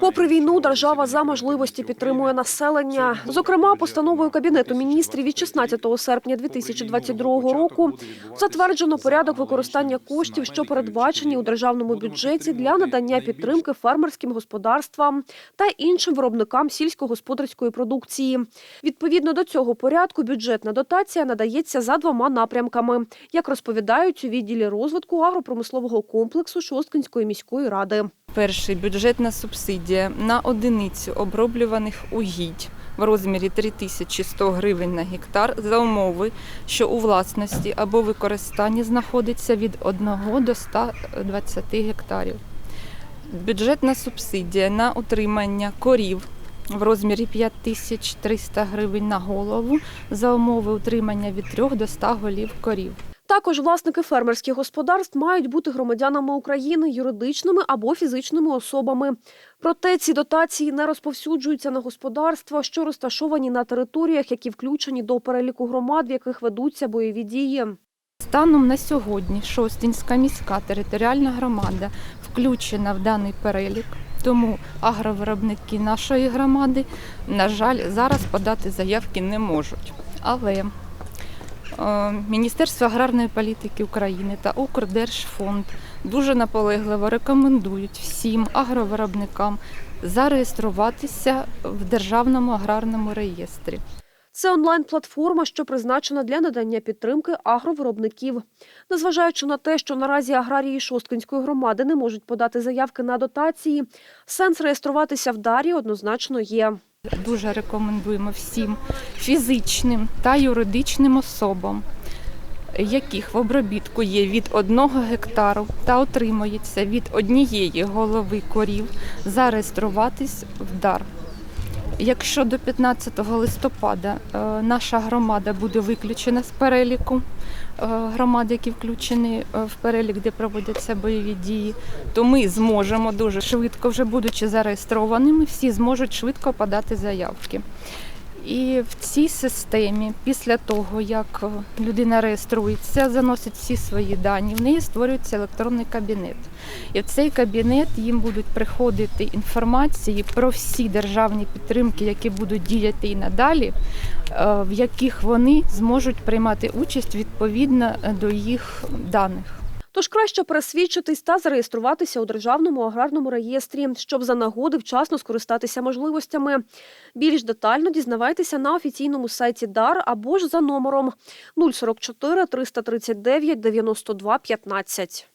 Попри війну, держава за можливості підтримує населення. Зокрема, постановою кабінету міністрів від 16 серпня 2022 року затверджено порядок використання коштів, що передбачені у державному бюджеті для надання підтримки фермерським господарствам та іншим виробникам сільськогосподарської продукції. Відповідно до цього порядку, бюджетна дотація надається за двома напрямками, як розповідають у відділі розвитку агропромислового комплексу Шосткинської міської ради. Перший бюджетна субсидія на одиницю оброблюваних угідь в розмірі 3100 гривень на гектар за умови, що у власності або використанні знаходиться від 1 до 120 гектарів. Бюджетна субсидія на утримання корів в розмірі 5300 гривень на голову за умови утримання від 3 до 100 голів корів. Також власники фермерських господарств мають бути громадянами України, юридичними або фізичними особами. Проте ці дотації не розповсюджуються на господарства, що розташовані на територіях, які включені до переліку громад, в яких ведуться бойові дії. Станом на сьогодні Шостинська міська територіальна громада включена в даний перелік, тому агровиробники нашої громади, на жаль, зараз подати заявки не можуть. Але Міністерство аграрної політики України та Укрдержфонд дуже наполегливо рекомендують всім агровиробникам зареєструватися в Державному аграрному реєстрі. Це онлайн-платформа, що призначена для надання підтримки агровиробників. Незважаючи на те, що наразі аграрії Шосткинської громади не можуть подати заявки на дотації, сенс реєструватися в дарі однозначно є. Дуже рекомендуємо всім фізичним та юридичним особам, яких в обробітку є від 1 гектару та отримується від однієї голови корів, зареєструватись в дар. Якщо до 15 листопада е, наша громада буде виключена з переліку е, громад, які включені е, в перелік, де проводяться бойові дії, то ми зможемо дуже швидко, вже будучи зареєстрованими, всі зможуть швидко подати заявки. І в цій системі, після того, як е, людина реєструється, заносить всі свої дані, в неї створюється електронний кабінет. І в цей кабінет їм будуть приходити інформації про всі державні підтримки, які будуть діяти і надалі, е, в яких вони зможуть приймати участь відповідно е, до їх даних. Тож краще пересвідчитись та зареєструватися у державному аграрному реєстрі, щоб за нагоди вчасно скористатися можливостями. Більш детально дізнавайтеся на офіційному сайті ДАР або ж за номером 044 339 92 15.